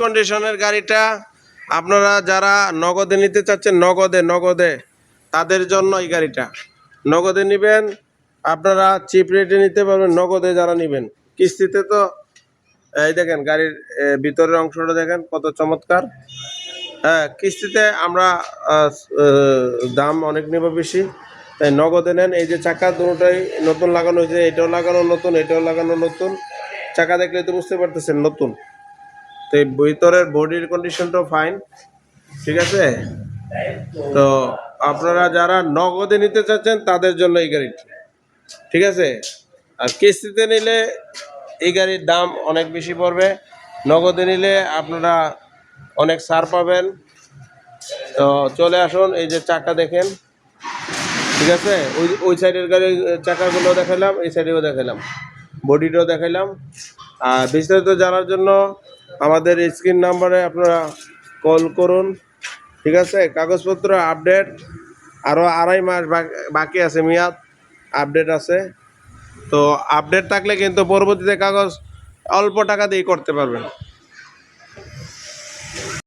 কন্ডিশনের গাড়িটা আপনারা যারা নগদে নিতে চাচ্ছেন, নগদে নগদে, তাদের জন্য এই গাড়িটা। নগদে নেবেন, আপনারা চিপ রেটে নিতে পারবেন, নগদে যারা নেবেন। কিস্তিতে তো, এই দেখেন, গাড়ির ভিতরের অংশটা দেখেন, কত চমৎকার। হ্যাঁ কিস্তিতে আমরা দাম অনেক নেব বেশি। তাই নগদে নেন, এই যে চাকা দুটোটাই নতুন লাগানো হয়েছে, এটাও লাগানো নতুন, এটাও লাগানো নতুন। চাকা দেখলে তো বুঝতে পারতেছেন, নতুন। তো এই ভিতরের বডির কন্ডিশনটাও ফাইন ঠিক আছে? তো আপনারা যারা নগদে নিতে চাচ্ছেন, তাদের জন্য এই গাড়িটি, ঠিক আছে? আর কিস্তিতে নিলে এই গাড়ির দাম অনেক বেশি পড়বে। নগদে নিলে আপনারা অনেক ছাড় পাবেন। তো চলে আসুন, এই যে চাকা দেখেন, ঠিক আছে? ওই ওই সাইডের গাড়ির চাকাগুলো দেখালাম, এই সাইডেও দেখালাম বডিটাও দেখালাম। আর বিস্তারিত জানার জন্য আমাদের স্ক্রিন নাম্বারে আপনারা কল করুন। ঠিক আছে? কাগজপত্র আপডেট। আরও আড়াই মাস বাকি আছে মেয়াদ। আপডেট আছে। তো আপডেট থাকলে কিন্তু পরবর্তীতে কাগজ অল্প টাকা দিয়ে করতে পারবেন।